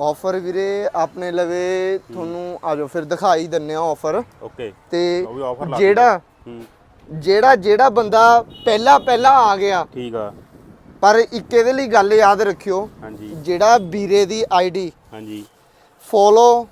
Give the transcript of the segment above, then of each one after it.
Offer ਵੀਰੇ ਆਪਣੇ ਲਵੇ ਤੁਹਾਨੂੰ ਆਜੋ ਫਿਰ ਦਿਖਾਈ ਦਿੰਨੇ ਆ ਆਫਰ ਓਕੇ ਤੇ ਉਹ ਵੀ offer ਲਾ ਜਿਹੜਾ ਹੂੰ। ਜਿਹੜਾ ਜਿਹੜਾ ਬੰਦਾ ਪਹਿਲਾ ਪਹਿਲਾ ਆ ਗਿਆ। ਠੀਕ ਆ। ਪਰ ਇੱਕ ਇਹਦੇ ਲਈ ਗੱਲ ਯਾਦ ਰੱਖਿਓ। ਹਾਂਜੀ। ਜਿਹੜਾ ਵੀਰੇ ਦੀ ਆਈਡੀ ਹਾਂਜੀ। ਫੋਲੋ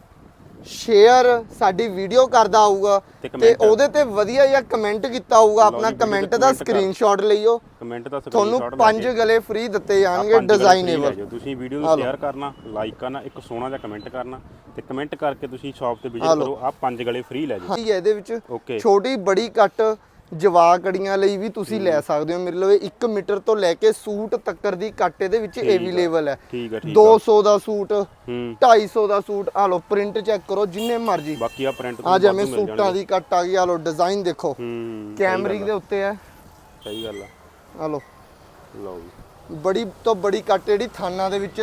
ਸ਼ੇਅਰ ਸਾਡੀ ਵੀਡੀਓ ਕਰਦਾ ਆਊਗਾ ਤੇ। ਉਹਦੇ ਤੇ ਵਧੀਆ ਜਿਹਾ ਕਮੈਂਟ ਕੀਤਾ ਆਊਗਾ ਲਓ ਆਪਣਾ ਕਮੈਂਟ ਦਾ। ਸਕਰੀਨਸ਼ਾਟ ਲਈਓ ਕਮੈਂਟ ਦਾ ਤੁਹਾਨੂੰ ਪੰਜ ਗਲੇ ਫ੍ਰੀ ਦਿੱਤੇ ਆਹ ਜਾਣਗੇ ਡਿਜ਼ਾਈਨੇਬਲ। ਤੁਸੀਂ ਵੀਡੀਓ ਨੂੰ। ਸ਼ੇਅਰ ਕਰਨਾ ਲਾਈਕ ਕਰਨਾ ਇੱਕ ਸੋਹਣਾ ਜਿਹਾ ਕਮੈਂਟ ਕਰਨਾ ਤੇ ਕਮੈਂਟ ਕਰਕੇ ਤੁਸੀਂ ਸ਼ਾਪ ਤੇ ਵਿਜ਼ਿਟ। ਕਰੋ ਆ ਪੰਜ ਗਲੇ ਫ੍ਰੀ ਲੈ ਜਾਓ ਹਾਂਜੀ ਇਹਦੇ ਵਿੱਚ ਓਕੇ ਛੋਟੀ ਬੜੀ ਕੱਟ ਜਵਾਕੜੀਆਂ ਲਈ ਵੀ ਤੁਸੀਂ ਲੈ ਸਕਦੇ ਹੋ। ਮੇਰੇ ਲਵੇ 1 ਮੀਟਰ ਤੋਂ ਲੈ ਕੇ ਸੂਟ ਤੱਕਰ ਦੀ ਕੱਟ ਇਹਦੇ ਵਿੱਚ। ਅਵੇਲੇਬਲ ਹੈ। ਠੀਕ ਆ ਠੀਕ ਆ। 200 ਦਾ ਸੂਟ ਹੂੰ। 250 ਦਾ ਸੂਟ ਆ ਲਓ ਪ੍ਰਿੰਟ ਚੈੱਕ ਕਰੋ ਜਿੰਨੇ ਮਰਜ਼ੀ। ਬਾਕੀ ਆ ਪ੍ਰਿੰਟ ਆ ਜਿਵੇਂ ਸੂਟਾਂ ਦੀ ਕੱਟ ਆ ਗਈ ਆ ਲਓ ਡਿਜ਼ਾਈਨ ਦੇਖੋ। ਕੈਮਰਿਕ ਦੇ ਉੱਤੇ ਹੈ। ਸਹੀ ਗੱਲ ਆ। ਆ ਲਓ। ਲਓ ਬੜੀ ਤੋਂ ਬੜੀ ਕੱਟ ਜਿਹੜੀ ਥਾਨਾਂ ਦੇ ਵਿੱਚ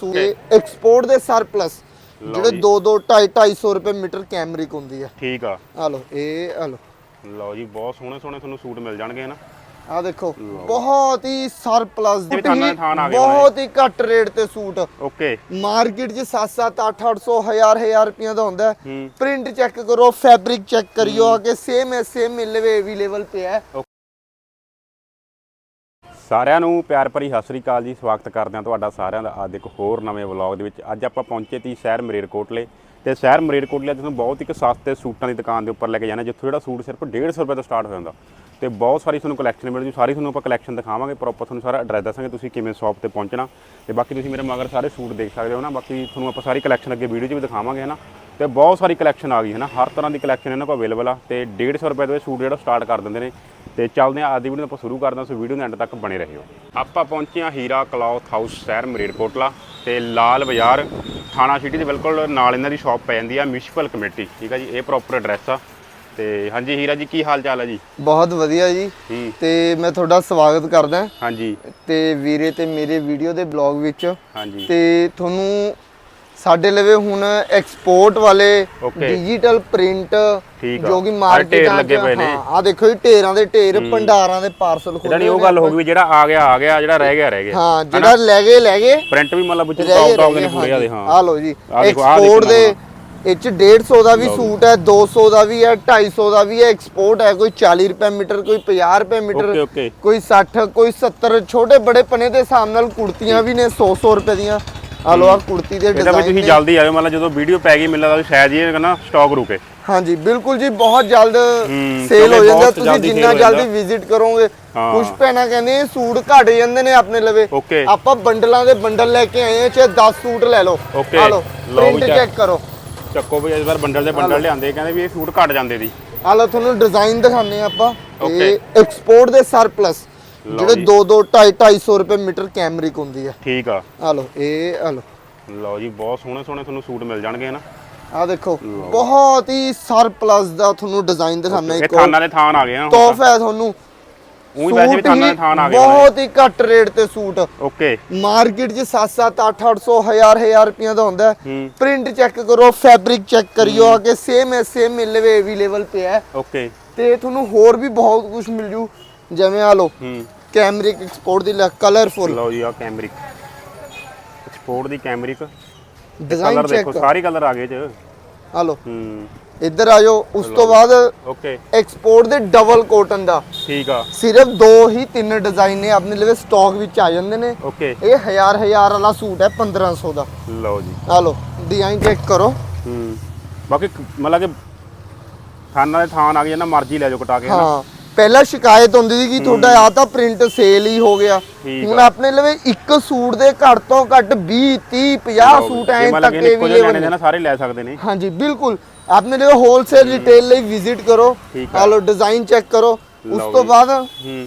ਸੂਟ ਐਕਸਪੋਰਟ ਦੇ ਸਰਪਲਸ ਜਿਹੜੇ ਜੀ। 2 2 2.5 250 ਰੁਪਏ ਮੀਟਰ ਕੈਮਰਿਕ ਹੁੰਦੀ ਹੈ ਠੀਕ ਆ। ਆ ਲਓ ਇਹ ਆ ਲਓ। ਲਓ ਜੀ ਬਹੁਤ ਸੋਹਣੇ ਸੋਹਣੇ ਤੁਹਾਨੂੰ ਸੂਟ ਮਿਲ ਜਾਣਗੇ ਨਾ ਆ ਦੇਖੋ ਬਹੁਤ ਹੀ ਸਰਪਲਸ ਦੇ। ਬਹੁਤ ਹੀ ਘੱਟ ਰੇਟ ਤੇ ਸੂਟ। ਓਕੇ। ਮਾਰਕੀਟ 'ਚ 7-7 8-800 1000 1000 ਰੁਪਈਆ ਦਾ ਹੁੰਦਾ ਪ੍ਰਿੰਟ ਚੈੱਕ ਕਰੋ ਫੈਬਰਿਕ ਚੈੱਕ ਕਰਿਓ ਕਿ ਸੇਮ ਹੈ ਸੇਮ ਮਿਲਵੇ ਅਵੇਲੇਬਲ ਪਿਆ ਸਾਰਿਆਂ ਨੂੰ ਪਿਆਰ ਭਰੀ ਸਤਿ ਸ੍ਰੀ ਅਕਾਲ ਜੀ। ਸਵਾਗਤ ਕਰਦੇ ਹਾਂ ਤੁਹਾਡਾ ਸਾਰਿਆਂ ਦਾ। ਅੱਜ ਇੱਕ ਹੋਰ ਨਵੇਂ ਵਲੌਗ ਦੇ ਵਿੱਚ। ਅੱਜ ਆਪਾਂ ਪਹੁੰਚੇ ਤੀ ਸ਼ਹਿਰ ਮਰੇਰਕੋਟਲੇ। ਤੇ ਸ਼ਹਿਰ ਮਰੇਰਕੋਟਲੇ ਤੁਹਾਨੂੰ ਬਹੁਤ ਇੱਕ ਸਸਤੇ ਸੂਟਾਂ ਦੀ ਦੁਕਾਨ ਦੇ ਉੱਪਰ ਲੈ ਕੇ ਜਾਣਾ, ਜਿੱਥੋਂ ਜਿਹੜਾ ਸੂਟ ਸਿਰਫ 150 ਰੁਪਏ ਤੋਂ ਸਟਾਰਟ ਹੋ ਜਾਂਦਾ। ਤੇ ਬਹੁਤ ਸਾਰੀ ਤੁਹਾਨੂੰ ਕਲੈਕਸ਼ਨ ਮਿਲ ਜੂ, ਸਾਰੀ ਤੁਹਾਨੂੰ ਆਪਾਂ ਕਲੈਕਸ਼ਨ ਦਿਖਾਵਾਂਗੇ ਪ੍ਰੋਪਰ ਤੁਹਾਨੂੰ ਸਾਰਾ ਐਡਰੈਸ ਦੱਸਾਂਗੇ, ਤੁਸੀਂ ਕਿਵੇਂ ਸ਼ਾਪ ਤੇ ਪਹੁੰਚਣਾ। ਤੇ ਬਾਕੀ ਤੁਸੀਂ ਮੇਰੇ ਮਗਰ ਸਾਰੇ ਸੂਟ ਦੇਖ ਸਕਦੇ ਹੋ ਨਾ, ਬਾਕੀ ਤੁਹਾਨੂੰ ਆਪਾਂ ਸਾਰੀ ਕਲੈਕਸ਼ਨ ਅੱਗੇ ਵੀਡੀਓ 'ਚ ਵੀ ਦਿਖਾਵਾਂਗੇ, ਹਨਾ। ਤੇ ਬਹੁਤ ਸਾਰੀ ਕਲੈਕਸ਼ਨ ਆ ਗਈ ਹੈ ਨਾ ਹਰ ਤਰ੍ਹਾਂ ਦੀ ਕਲੈਕਸ਼ਨ ਇਹਨਾਂ ਕੋਲ ਅਵੇਲੇਬਲ ਆ ਤੇ 150 ਰੁਪਏ ਦੇ ਸੂਟ ਜਿਹੜਾ ਸਟਾਰਟ ਕਰ ਦਿੰਦੇ ਨੇ। ਤੇ ਚੱਲਦੇ ਆ ਅੱਜ ਦੀ ਵੀਡੀਓ ਆਪਾਂ ਸ਼ੁਰੂ ਕਰਦੇ ਹਾਂ ਸੋ ਵੀਡੀਓ ਦੇ ਐਂਡ ਤੱਕ ਬਣੇ ਰਹਿਓ। ਆਪਾਂ ਪਹੁੰਚੇ ਹਾਂ ਹੀਰਾ ਕਲੌਥ ਹਾਊਸ ਸ਼ਹਿਰ ਮਰੇਰਕੋਟਲਾ। ਤੇ ਲਾਲ ਬਾਜ਼ਾਰ ਥਾਣਾ ਸਿਟੀ ਦੇ ਬਿਲਕੁਲ ਨਾਲ ਇਹਨਾਂ ਦੀ ਸ਼ਾਪ ਪੈ ਜਾਂਦੀ ਆ ਮਿਊਨਿਸਪਲ ਕਮੇਟੀ। ਠੀਕ ਆ ਜੀ ਇਹ ਪ੍ਰੋਪਰ ਐਡਰੈਸ ਆ। ਤੇ ਹਾਂਜੀ ਹੀਰਾ ਜੀ ਕੀ ਹਾਲ ਚਾਲ ਹੈ ਜੀ? ਬਹੁਤ ਵਧੀਆ ਜੀ। ਹੂੰ ਤੇ ਮੈਂ ਤੁਹਾਡਾ ਸਵਾਗਤ ਕਰਦਾ। ਹਾਂਜੀ। ਤੇ ਵੀਰੇ ਤੇ ਮੇਰੇ ਵੀਡੀਓ ਦੇ ਬਲੌਗ ਵਿੱਚ ਹਾਂਜੀ। ਤੇ ਤੁਹਾਨੂੰ ਸਾਡੇ ਲਵੇ ਹੁਣ ਐਕਸਪੋਰਟ ਵਾਲੇ. Digital print. ਜੋ ਕਿ ਮਾਰਕੀਟ ਲੱਗੇ ਪਏ ਨੇ। ਆ ਦੇਖੋ ਜੀ ਢੇਰਾਂ ਦੇ ਢੇਰ ਭੰਡਾਰਾਂ ਦੇ ਪਾਰਸਲ ਇਹਦਾ ਨਹੀਂ ਉਹ ਗੱਲ ਹੋ ਗਈ ਵੀ ਜਿਹੜਾ ਆ ਗਿਆ ਆ ਗਿਆ ਜਿਹੜਾ ਰਹਿ ਗਿਆ ਰਹਿ ਗਿਆ। ਹਾਂ ਜਿਹੜਾ ਲੈ ਗਏ ਲੈ ਗਏ। ਪ੍ਰਿੰਟ ਵੀ ਮਤਲਬ ਵਿੱਚ ਟੌਪ ਟੌਪ ਦੇ ਨੇ ਗਏ, ਪੂਰੇ ਆ ਦੇ। ਹਾਂ। ਆ ਲਓ ਜੀ ਐਕਸਪੋਰਟ ਦੇ ਇਹ ਚ 150 ਦਾ ਵੀ ਸੂਟ ਹੈ 200 ਦਾ ਵੀ ਹੈ 250 ਦਾ ਵੀ ਹੈ ਐਕਸਪੋਰਟ ਹੈ ਕੋਈ 40 ਰੁਪਏ ਮੀਟਰ ਕੋਈ 50 ਰੁਪਏ ਮੀਟਰ ਕੋਈ 60 ਕੋਈ 70 ਛੋਟੇ ਬੜੇ ਪਨੇ ਦੇ ਹਿਸਾਬ ਨਾਲ ਕੁੜਤੀਆਂ ਵੀ ਨੇ 100 100 ਰੁਪਏ ਦੀਆਂ। ਆ ਲਓ ਆ ਕੁੜਤੀ ਦੇ ਡਿਜ਼ਾਈਨ ਤੁਸੀਂ ਜਲਦੀ ਆਇਓ ਮਤਲਬ ਜਦੋਂ ਵੀਡੀਓ ਪੈ ਗਈ ਮਿਲਦਾ ਸ਼ਾਇਦ ਇਹ ਨਾ ਸਟਾਕ ਰੁਕੇ। ਹਾਂਜੀ ਬਿਲਕੁਲ ਜੀ ਬਹੁਤ ਜਲਦ ਸੇਲ ਹੋ ਜਾਂਦਾ। ਤੁਸੀਂ ਜਿੰਨਾ ਜਲਦੀ। ਵਿਜ਼ਿਟ ਕਰੋਗੇ। ਕੁਝ ਭੈਣਾਂ ਕਹਿੰਦੇ ਸੂਟ ਘਟ ਜਾਂਦੇ ਨੇ ਆਪਣੇ ਲਵੇ। ਆਪਾਂ ਬੰਡਲਾਂ ਦੇ ਬੰਡਲ ਲੈ ਕੇ ਆਏ ਹਾਂ ਚਾਹੇ 10 ਸੂਟ ਲੈ ਲਓ। ਓਕੇ। ਆ ਲਓ ਪ੍ਰਿੰਟ ਚੈੱਕ ਕਰੋ। ਚੱਕੋ ਵੀ ਇਸ ਵਾਰ ਬੰਡਲ ਦੇ ਬੰਡਲ ਲਿਆਂਦੇ ਕਹਿੰਦੇ ਵੀ ਇਹ ਸੂਟ ਘਟ ਜਾਂਦੇ ਦੀ। ਆ ਲਓ ਤੁਹਾਨੂੰ ਡਿਜ਼ਾਈਨ ਦਿਖਾਉਂਦੇ ਆਪਾਂ। ਇਹ ਐਕਸਪੋਰਟ ਦੇ ਸਰਪਲਸ ਜਿਹੜੇ ਜੀ। 2 2 2.5 250 ਰੁਪਏ ਮੀਟਰ ਕੈਮਰਿਕ ਹੁੰਦੀ ਹੈ ਠੀਕ ਆ। ਆ ਲਓ ਇਹ ਆ ਲਓ। ਲਓ ਜੀ ਬਹੁਤ ਸੋਹਣੇ ਸੋਹਣੇ ਤੁਹਾਨੂੰ ਸੂਟ ਮਿਲ ਜਾਣਗੇ ਨਾ ਆ ਦੇਖੋ ਬਹੁਤ ਹੀ ਸਰਪਲਸ ਦਾ ਤੁਹਾਨੂੰ ਡਿਜ਼ਾਈਨ ਇਹ ਇੱਕ ਥਾਨਾਂ ਦੇ ਥਾਨ ਆ ਗਏ ਨਾ ਤੋਹਫਾ ਹੈ ਤੁਹਾਨੂੰ। ਉਹੀ ਵੈਸੇ ਵੀ ਥਾਨਾਂ ਦੇ ਥਾਨ ਆ ਗਏ। ਬਹੁਤ ਹੀ ਘੱਟ ਰੇਟ ਤੇ ਸੂਟ। ਓਕੇ। ਮਾਰਕੀਟ 'ਚ 7-7 8-800 1000 1000 ਰੁਪਈਆ ਦਾ ਹੁੰਦਾ ਪ੍ਰਿੰਟ ਚੈੱਕ ਕਰੋ ਫੈਬਰਿਕ ਚੈੱਕ ਕਰਿਓ ਆ ਕਿ ਸੇਮ ਹੈ ਸੇਮ ਮਿਲਵੇ ਅਵੇਲੇਬਲ ਪਿਆ ਓਕੇ। ਤੇ ਤੁਹਾਨੂੰ ਹੋਰ ਵੀ ਬਹੁਤ ਕੁਝ ਮਿਲ ਜੂ। ਜਿਵੇਂ ਆ ਹੂੰ। ਕੈਮਰਿਕ ਐਕਸਪੋਰਟ ਦੀ ਕਲਰਫੁਲ ਲਓ ਜੀ ਆ ਕੈਮਰਿਕ। ਐਕਸਪੋਰਟ ਦੀ ਕੈਮਰਿਕ। ਡਿਜ਼ਾਈਨ ਕਲਰ ਚੈੱਕ ਦੇਖੋ ਸਾਰੇ ਕਲਰ ਆ ਗਏ ਚ। ਆ ਲਓ ਹੂੰ। ਇੱਧਰ ਆ ਜਾਓ ਉਸ ਤੋਂ ਬਾਅਦ ਓਕੇ ਐਕਸਪੋਰਟ ਦੇ ਡਬਲ ਕੋਟਨ ਦਾ। ਠੀਕ ਆ। ਸਿਰਫ ਦੋ ਹੀ ਤਿੰਨ ਡਿਜ਼ਾਈਨ ਨੇ ਆਪਣੇ ਲਈ ਸਟਾਕ ਵਿੱਚ ਆ ਜਾਂਦੇ ਨੇ। ਓਕੇ ਇਹ ਹਜ਼ਾਰ ਹਜ਼ਾਰ ਵਾਲਾ ਸੂਟ ਹੈ 1500 ਦਾ। ਲਓ ਜੀ। ਆ ਲਓ ਡਿਜ਼ਾਈਨ ਚੈੱਕ ਕਰੋ। ਹੂੰ। ਬਾਕੀ ਕ- ਮਤਲਬ ਕਿ ਥਾਨਾਂ ਦੇ ਥਾਨ ਆ ਗਏ ਨਾ ਮਰਜ਼ੀ ਲੈ ਜਾਓ ਕਟਾ ਕੇ ਹਨਾ ਹਾਂ। ਪਹਿਲਾਂ ਸ਼ਿਕਾਇਤ ਹੁੰਦੀ ਸੀ ਕਿ ਤੁਹਾਡਾ ਆ ਤਾਂ ਪ੍ਰਿੰਟ ਸੇਲ ਹੀ ਹੋ ਗਿਆ। ਹੁਣ ਆਪਣੇ ਲਵੇ ਇੱਕ ਸੂਟ ਦੇ ਘੱਟ ਤੋਂ ਘੱਟ 20 30 50 ਸੂਟ ਐਂ ਇਹ ਤੱਕ ਇੱਕੋ ਜਿਹੇ ਲੈਣੇ ਨੇ ਸਾਰੇ ਲੈ ਸਕਦੇ ਨੇ। ਹਾਂਜੀ ਬਿਲਕੁਲ। ਆਪਣੇ ਲਈ ਹੋਲਸੇਲ ਰਿਟੇਲ ਲਈ ਵਿਜ਼ਿਟ ਕਰੋ ਠੀਕ ਆ। ਆ ਲਓ ਡਿਜ਼ਾਈਨ ਚੈੱਕ ਕਰੋ। ਉਸ ਤੋਂ। ਬਾਅਦ ਹੂੰ।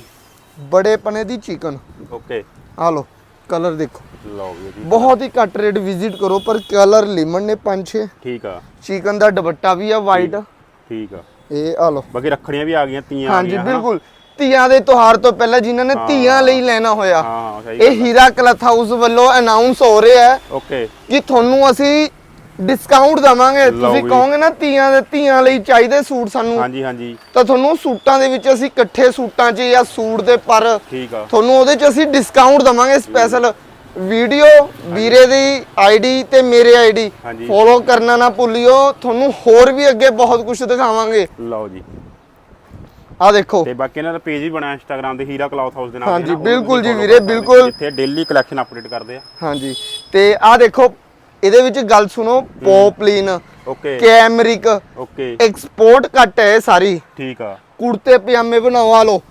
ਬੜੇ ਪਨੇ ਦੀ ਚਿਕਨ ਓਕੇ। ਆ ਲਓ ਕਲਰ ਦੇਖੋ। ਲਓ ਜੀ ਬਹੁਤ ਹੀ ਘੱਟ ਰੇਟ ਵਿਜ਼ਿਟ ਕਰੋ ਪਰ ਕਲਰ ਲਿਮਨ ਨੇ ਪੰਜ ਛੇ। ਠੀਕ ਆ। ਚਿਕਨ ਦਾ ਦੁਪੱਟਾ ਵੀ ਆ ਵਾਈਟ ਠੀਕ ਆ। ਇਹ ਆ ਲਓ। ਬਾਕੀ ਰੱਖੜੀਆਂ ਵੀ ਆ ਗਈਆਂ ਤੀਆਂ ਆ ਹਾਂਜੀ ਗਈਆਂ ਹਨਾ? ਬਿਲਕੁਲ। ਧੀਆਂ ਦੇ ਤਿਉਹਾਰ ਤੋਂ ਪਹਿਲਾਂ ਜਿਨ੍ਹਾਂ ਨੇ ਧੀਆਂ ਲਈ ਲੈਣਾ ਹੋਇਆ। ਹਾਂ ਸਹੀ ਇਹ ਹੀਰਾ ਕਲਥ ਹਾਊਸ ਵੱਲੋਂ ਅਨਾਉਂਸ ਹੋ ਰਿਹਾ ਹੈ ਓਕੇ। ਕਿ ਤੁਹਾਨੂੰ ਅਸੀਂ ਡਿਸਕਾਊਂਟ ਦਵਾਂਗੇ। ਲਓ ਤੁਸੀਂ। ਕਹੋਗੇ ਨਾ ਧੀਆਂ ਦੇ ਧੀਆਂ ਲਈ ਚਾਹੀਦੇ ਸੂਟ ਸਾਨੂੰ ਹਾਂਜੀ ਹਾਂਜੀ। ਤਾਂ ਤੁਹਾਨੂੰ ਸੂਟਾਂ ਦੇ ਵਿੱਚ ਅਸੀਂ ਇਕੱਠੇ ਸੂਟਾਂ 'ਚ ਜਾਂ ਸੂਟ ਦੇ ਪਰ ਠੀਕ ਆ। ਤੁਹਾਨੂੰ ਉਹਦੇ 'ਚ ਅਸੀਂ ਡਿਸਕਾਊਂਟ ਦਵਾਂਗੇ ਸਪੈਸ਼ਲ ਵੀਡੀਓ ਵੀਰੇ ਦੀ ਆਈਡੀ ਤੇ ਮੇਰੇ ਆਈਡੀ। ਫੋਲੋ ਕਰਨਾ ਨਾ ਭੁੱਲਿਓ ਤੁਹਾਨੂੰ ਹੋਰ ਵੀ ਅੱਗੇ ਬਹੁਤ ਕੁਝ ਦਿਖਾਵਾਂਗੇ। ਲਓ ਜੀ। ਆ ਦੇਖੋ। ਤੇ ਬਾਕੀ ਇਹਨਾਂ ਦਾ ਪੇਜ ਵੀ ਬਣਾਇਆ ਇੰਸਟਾਗ੍ਰਾਮ ਤੇ ਹੀਰਾ ਕਲੌਥ ਹਾਊਸ ਦੇ ਨਾਮ ਹਾਂਜੀ, ਬਿਲਕੁਲ ਜੀ ਵੀਰੇ, ਬਿਲਕੁਲ। ਜਿੱਥੇ ਡੇਲੀ ਕਲੈਕਸ਼ਨ ਅਪਡੇਟ ਕਰਦੇ ਆ। ਹਾਂਜੀ। ਤੇ ਆ ਦੇਖੋ ਇਹਦੇ ਵਿੱਚ ਗੱਲ ਸੁਣੋ poplin okay. Cambric okay. Export cut ਹੈ ਸਾਰੀ। ਠੀਕ ਆ। ਕੁੜਤੇ ਪਜਾਮੇ ਬਣਾਵਾ ਲਓ।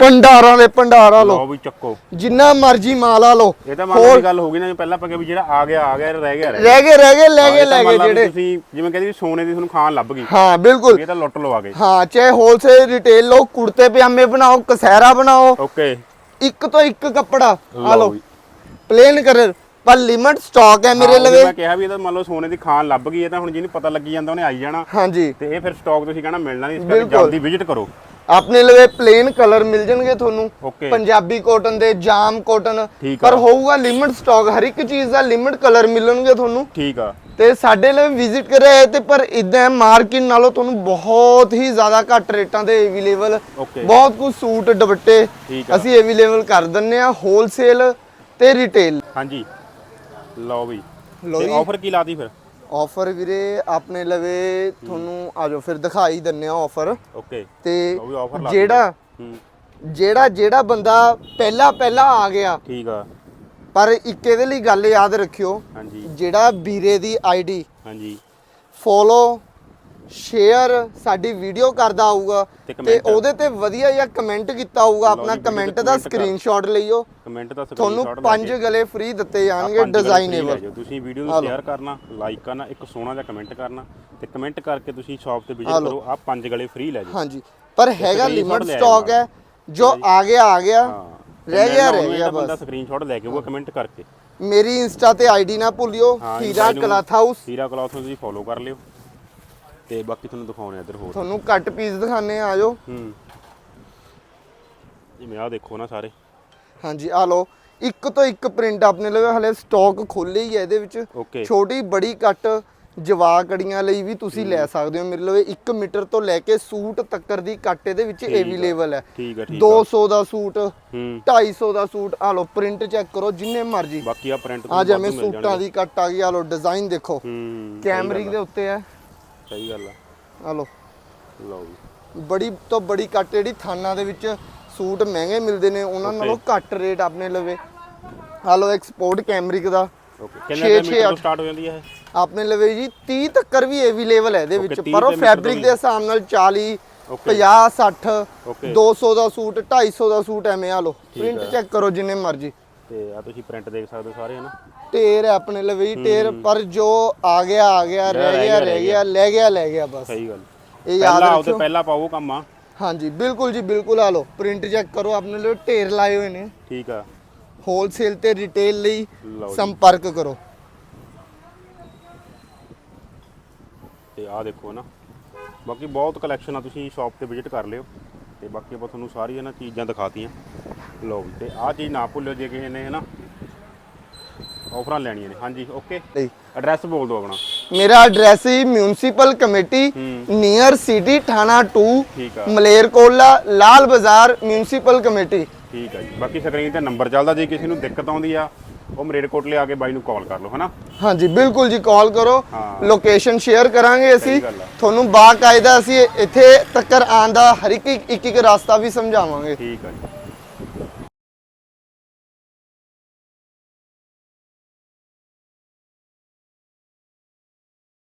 ਭੰਡਾਰਾਂ ਦੇ ਭੰਡਾਰਾ ਲਓ। ਲਓ ਵੀ ਚੱਕੋ। ਜਿੰਨਾ ਮਰਜ਼ੀ ਮਾਲ ਆ ਲਓ। ਇਹ ਤਾਂ ਮੰਨ ਲਓ ਗੱਲ ਹੋ ਗਈ ਨਾ ਪਹਿਲਾਂ ਆਪਾਂ ਕਿਹਾ ਵੀ ਜਿਹੜਾ ਆ ਗਿਆ ਆ ਗਿਆ ਰਹਿ ਗਿਆ ਰਹਿ ਗਿਆ। ਰਹਿ ਗਏ ਰਹਿ ਗਏ ਲੈ ਗਏ ਲੈ ਗਏ ਜਿਹੜੇ ਤੁਸੀਂ ਜਿਵੇਂ ਕਹਿੰਦੇ ਵੀ ਸੋਨੇ ਦੀ ਤੁਹਾਨੂੰ ਖਾਣ ਲੱਭ ਗਈ। ਹਾਂ ਬਿਲਕੁਲ। ਇਹ ਤਾਂ ਲੁੱਟ ਲਵਾ ਗਏ। ਹਾਂ ਚਾਹੇ ਹੋਲਸੇਲ ਰਿਟੇਲ ਲਓ ਕੁੜਤੇ ਪਜਾਮੇ ਬਣਾਓ ਕਸਹਿਰਾ ਬਣਾਓ। ਓਕੇ। ਇੱਕ ਤੋਂ ਇੱਕ ਕੱਪੜਾ। ਆ ਲਓ ਲਓ। ਵੀ। ਪਲੇਨ ਕਲਰ ਪਰ ਲਿਮਟ ਸਟਾਕ ਹੈ ਮੇਰੇ ਹਾਂ, ਲਵੇ। ਮੈਂ ਕਿਹਾ ਵੀ ਇਹ ਤਾਂ ਮੰਨ ਲਓ ਸੋਨੇ ਦੀ ਖਾਣ ਲੱਭ ਗਈ ਇਹ ਤਾਂ ਹੁਣ ਜਿਹਨੂੰ ਪਤਾ ਲੱਗੀ ਜਾਂਦਾ ਉਹਨੇ ਆਈ ਜਾਣਾ। ਹਾਂਜੀ। ਤੇ ਇਹ ਫਿਰ ਸਟਾਕ ਤੁਸੀਂ ਕਹਿਣਾ ਮਿਲਣਾ ਨਹੀਂ ਇਸ ਕਰਕੇ। ਜਲਦੀ ਵਿਜ਼ਿਟ ਕਰੋ। ਆਪਣੇ ਲਵੇ ਪਲੇਨ ਕਲਰ ਮਿਲ ਜਾਣਗੇ ਤੁਹਾਨੂੰ। ਪੰਜਾਬੀ ਕਾਟਨ ਦੇ ਜਾਮ ਕਾਟਨ ਪਰ। ਹੋਊਗਾ ਲਿਮਟ ਸਟਾਕ ਹਰ ਇੱਕ ਚੀਜ਼ ਦਾ ਲਿਮਟ ਕਲਰ ਮਿਲਣਗੇ ਤੁਹਾਨੂੰ। ਠੀਕ ਆ। ਤੇ ਸਾਡੇ ਲਈ ਵਿਜ਼ਿਟ ਕਰਿਆ ਤੇ ਪਰ ਇਦਾਂ ਮਾਰਕੀਟ ਨਾਲੋਂ ਤੁਹਾਨੂੰ ਬਹੁਤ ਹੀ ਜ਼ਿਆਦਾ ਘੱਟ ਰੇਟਾਂ ਤੇ ਅਵੇਲੇਬਲ ਬਹੁਤ ਕੁਝ ਸੂਟ ਦੁਪੱਟੇ ਅਸੀਂ ਅਵੇਲੇਬਲ ਕਰ ਦਿੰਨੇ ਆ ਹੋਲਸੇਲ ਤੇ ਰਿਟੇਲ ਹਾਂਜੀ। ਲਓ ਵੀ। ਲਓ ਤੇ ਜੀ। ਆਫਰ ਕੀ ਲਾਤੀ ਫਿਰ? ਆਫਰ ਵੀਰੇ ਆਪਣੇ ਲਵੇ ਤੁਹਾਨੂੰ ਆਜੋ ਫਿਰ ਦਿਖਾਈ ਦਿੰਨੇ ਆ ਆਫਰ ਓਕੇ ਤੇ ਉਹ ਵੀ offer ਲਾ ਜਿਹੜਾ ਹੂੰ। ਜਿਹੜਾ ਜਿਹੜਾ ਬੰਦਾ ਪਹਿਲਾ ਪਹਿਲਾ ਆ ਗਿਆ। ਠੀਕ ਆ। ਪਰ ਇੱਕ ਇਹਦੇ ਲਈ ਗੱਲ ਯਾਦ ਰੱਖਿਓ ਹਾਂਜੀ। ਜਿਹੜਾ ਵੀਰੇ ਦੀ ਆਈਡੀ ਹਾਂਜੀ। ਫੋਲੋ ਸ਼ੇਅਰ ਸਾਡੀ ਵੀਡੀਓ ਕਰਦਾ ਆਊਗਾ ਤੇ। ਉਹਦੇ ਤੇ ਵਧੀਆ ਜਿਹਾ ਕਮੈਂਟ ਕੀਤਾ ਆਊਗਾ ਆਪਣਾ ਕਮੈਂਟ ਦਾ। ਸਕਰੀਨਸ਼ਾਟ ਲਈਓ ਕਮੈਂਟ ਦਾ ਤੁਹਾਨੂੰ ਪੰਜ ਗਲੇ ਫ੍ਰੀ ਦਿੱਤੇ ਜਾਣਗੇ ਡਿਜ਼ਾਈਨੇਬਲ। ਤੁਸੀਂ ਵੀਡੀਓ ਆ ਨੂੰ। ਸ਼ੇਅਰ ਕਰਨਾ ਲਾਈਕ ਕਰਨਾ ਇੱਕ ਸੋਹਣਾ ਜਿਹਾ ਕਮੈਂਟ ਕਰਨਾ ਤੇ ਕਮੈਂਟ ਕਰਕੇ ਤੁਸੀਂ ਸ਼ਾਪ ਤੇ ਆ ਵਿਜ਼ਿਟ। ਕਰੋ ਆਹ ਪੰਜ ਗਲੇ ਫ੍ਰੀ ਲੈ ਜਾਓ ਹਾਂਜੀ ਪਰ ਹੈਗਾ ਲਿਮਟ ਸਟਾਕ। ਹੈ ਜੋ ਆ ਗਿਆ ਆ ਗਿਆ ਰਹਿ ਗਿਆ ਰਹਿ ਗਿਆ ਬੰਦਾ ਬਸ ਸਕਰੀਨਸ਼ਾਟ ਲੈ ਕੇ ਉਹ ਕਮੈਂਟ ਕਰਕੇ ਮੇਰੀ ਇੰਸਟਾ ਤੇ ਆਈਡੀ ਨਾ ਭੁੱਲਿਓ Heera cloth house Heera cloth ਤੁਸੀਂ ਫੋਲੋ ਕਰ ਲਿਓ ਤੇ ਬਾਕੀ ਤੁਹਾਨੂੰ ਦਿਖਾਉਣੇ ਆ ਇੱਧਰ ਹੋਰ। ਤੁਹਾਨੂੰ ਕੱਟ ਪੀਸ ਦਿਖਾਣੇ ਆ ਆਜੋ। ਹੂੰ। ਜਿਵੇਂ ਆਹ ਦੇਖੋ ਨਾ ਸਾਰੇ। ਹਾਂਜੀ ਆ ਲਓ। ਇੱਕ ਤੋਂ ਇੱਕ ਪ੍ਰਿੰਟ ਆਪਣੇ ਲਵੇ ਹਲੇ ਸਟਾਕ ਖੋਲੇ ਹੀ ਹੈ ਇਹਦੇ ਵਿੱਚ। ਛੋਟੀ ਬੜੀ ਕੱਟ ਜਵਾਕੜੀਆਂ ਲਈ ਵੀ ਤੁਸੀਂ ਲੈ ਸਕਦੇ ਹੋ। ਮੇਰੇ ਲਵੇ 1 ਮੀਟਰ ਤੋਂ ਲੈ ਕੇ ਸੂਟ ਤੱਕਰ ਦੀ ਕੱਟ ਇਹਦੇ ਵਿੱਚ ਆ। ਅਵੇਲੇਬਲ ਹੈ। ਠੀਕ ਆ ਠੀਕ ਆ। 200 ਦਾ ਸੂਟ ਹੂੰ। 250 ਦਾ ਸੂਟ ਆ ਲਓ ਪ੍ਰਿੰਟ ਚੈੱਕ ਕਰੋ ਜਿੰਨੇ ਮਰਜ਼ੀ। ਬਾਕੀ ਆ ਪ੍ਰਿੰਟ ਆ ਜਿਵੇਂ ਸੂਟਾਂ ਦੀ ਕੱਟ ਆ ਗਈ ਆ ਲਓ ਡਿਜ਼ਾਈਨ ਦੇਖੋ। ਹੂੰ। ਕੈਮਰਿਕ ਦੇ ਉੱਤੇ ਹੈ। ਸਹੀ ਗੱਲ ਆ ਆ ਲਓ ਲਓ ਜੀ ਬੜੀ ਤੋਂ ਬੜੀ ਕੱਟ ਜਿਹੜੀ ਥਾਨਾਂ ਦੇ ਵਿੱਚ ਸੂਟ ਮਹਿੰਗੇ ਮਿਲਦੇ ਨੇ ਉਹਨਾਂ. ਨਾਲੋਂ ਘੱਟ ਰੇਟ ਆਪਣੇ ਲਵੇ ਆ ਲਓ ਐਕਸਪੋਰਟ ਕੈਮਰਿਕ ਦਾ ਓਕੇ ਕਿੰਨੇ ਮੀਟਰ ਤੋਂ। ਸਟਾਰਟ ਹੋ ਜਾਂਦੀ ਹੈ ਆਪਣੇ ਲਵੇ ਜੀ 30 ਤੱਕਰ ਵੀ ਅਵੇਲੇਬਲ ਹੈ ਇਹਦੇ ਵਿੱਚ 30 ਪਰ ਉਹ ਫੈਬਰਿਕ। ਦੇ ਹਿਸਾਬ ਨਾਲ 40 Okay. 50 60 Okay. 200 ਦਾ ਸੂਟ 250 ਦਾ ਸੂਟ ਐਵੇਂ ਆ ਠੀਕ ਪ੍ਰਿੰਟ। ਚੈੱਕ ਕਰੋ ਜਿੰਨੇ ਮਰਜ਼ੀ ਤੇ ਆ ਤੁਸੀਂ ਪ੍ਰਿੰਟ ਦੇਖ ਸਕਦੇ ਹੋ ਸਾਰੇ ਹਨਾ? ਟੇਰ ਹੈ ਆਪਣੇ ਲਵੇ ਟੇਰ ਪਰ ਜੋ ਆ ਗਿਆ ਆ ਗਿਆ ਰਹਿ ਗਿਆ ਰਹਿ ਗਿਆ ਲੈ ਗਿਆ ਲੈ ਗਿਆ ਬਸ। ਸਹੀ ਗੱਲ। ਇਹ ਯਾਦ ਪਹਿਲਾਂ ਆਉਦੇ ਰੱਖਿਓ। ਪਹਿਲਾਂ ਪਾਓ ਕੰਮ ਆ ਹਾਂਜੀ ਬਿਲਕੁਲ ਜੀ ਬਿਲਕੁਲ ਆ ਲਓ। ਪ੍ਰਿੰਟ ਚੈੱਕ ਕਰੋ ਆਪਣੇ ਲਈ ਢੇਰ ਲਾਏ ਹੋਏ ਨੇ। ਠੀਕ ਆ। ਹੋਲਸੇਲ ਤੇ ਰਿਟੇਲ ਲਈ। ਸੰਪਰਕ ਕਰੋ। ਤੇ ਆ ਦੇਖੋ ਨਾ ਬਾਕੀ ਬਹੁਤ ਕਲੈਕਸ਼ਨ ਆ ਤੁਸੀਂ ਸ਼ਾਪ ਤੇ ਵਿਜ਼ਿਟ ਕਰ ਲਿਓ। ਤੇ ਬਾਕੀ ਆਪਾਂ ਤੁਹਾਨੂੰ ਸਾਰੀਆਂ ਨਾ ਚੀਜ਼ਾਂ ਦਿਖਾਤੀਆਂ। ਲਓ ਤੇ ਆਹ ਚੀਜ਼ ਨਾ ਭੁੱਲਿਓ ਜੇ ਕਿਸੇ ਨੇ ਹਨਾ? ਆਫਰਾਂ ਲੈਣੀਆਂ ਨੇ। ਹਾਂਜੀ ਓਕੇ ਲਈ ਐਡਰੈਸ ਬੋਲ ਦਿਓ ਆਪਣਾ। ਮੇਰਾ ਐਡਰੈਸ ਹੈ ਮਿਊਨਿਸਪਲ ਕਮੇਟੀ। ਨੀਅਰ ਸਿਟੀ ਥਾਣਾ 2 ਠੀਕ ਆ। ਮਲੇਰਕੋਲਾ ਲਾਲ ਬਾਜ਼ਾਰ ਮਿਊਨਿਸਪਲ ਕਮੇਟੀ ਠੀਕ ਆ ਜੀ। ਬਾਕੀ ਸਕਰੀਨ ਤੇ ਨੰਬਰ ਚੱਲਦਾ ਜੇ ਕਿਸੇ ਨੂੰ ਦਿੱਕਤ ਆਉਂਦੀ ਆ ਉਹ ਮਰੇਡਕੋਟਲੇ ਆ ਕੇ ਬਾਈ ਨੂੰ ਕਾਲ ਕਰ ਲਓ ਹਨਾ? ਹਾਂਜੀ ਬਿਲਕੁਲ ਜੀ ਕਾਲ ਕਰੋ। ਹਾਂ। ਲੋਕੇਸ਼ਨ ਸ਼ੇਅਰ ਕਰਾਂਗੇ ਅਸੀਂ। ਗੱਲ ਆ। ਤੁਹਾਨੂੰ ਬਾਕਾਇਦਾ ਅਸੀਂ ਇੱਥੇ ਤੱਕਰ ਆਉਣ ਦਾ ਹਰ ਇੱਕ ਇੱਕ ਇੱਕ ਰਸਤਾ ਵੀ ਸਮਝਾਵਾਂਗੇ। ਠੀਕ ਆ ਜੀ।